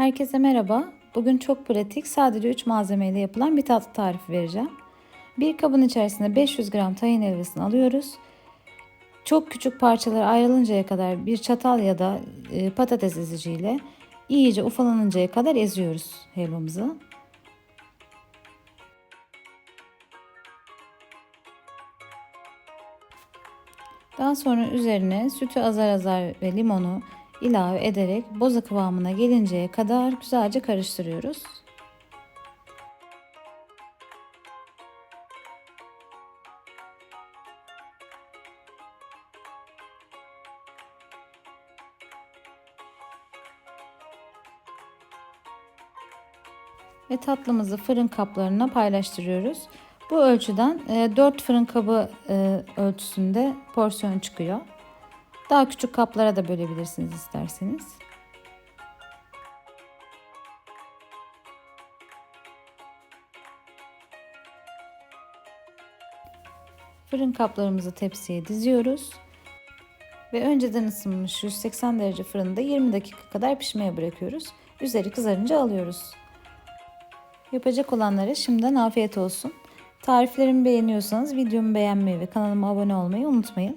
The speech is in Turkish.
Herkese merhaba. Bugün çok pratik, sadece 3 malzemeyle yapılan bir tatlı tarifi vereceğim. Bir kabın içerisine 500 gram tahin helvasını alıyoruz. Çok küçük parçalara ayrılıncaya kadar bir çatal ya da e, patates eziciyle iyice ufalanıncaya kadar eziyoruz helvamızı. Daha sonra üzerine sütü azar azar ve limonu ilave ederek boza kıvamına gelinceye kadar güzelce karıştırıyoruz. Ve tatlımızı fırın kaplarına paylaştırıyoruz. Bu ölçüden 4 fırın kabı e, ölçüsünde porsiyon çıkıyor. Daha küçük kaplara da bölebilirsiniz isterseniz. Fırın kaplarımızı tepsiye diziyoruz. Ve önceden ısınmış 180 derece fırında 20 dakika kadar pişmeye bırakıyoruz. Üzeri kızarınca alıyoruz. Yapacak olanlara şimdiden afiyet olsun. Tariflerimi beğeniyorsanız videomu beğenmeyi ve kanalıma abone olmayı unutmayın.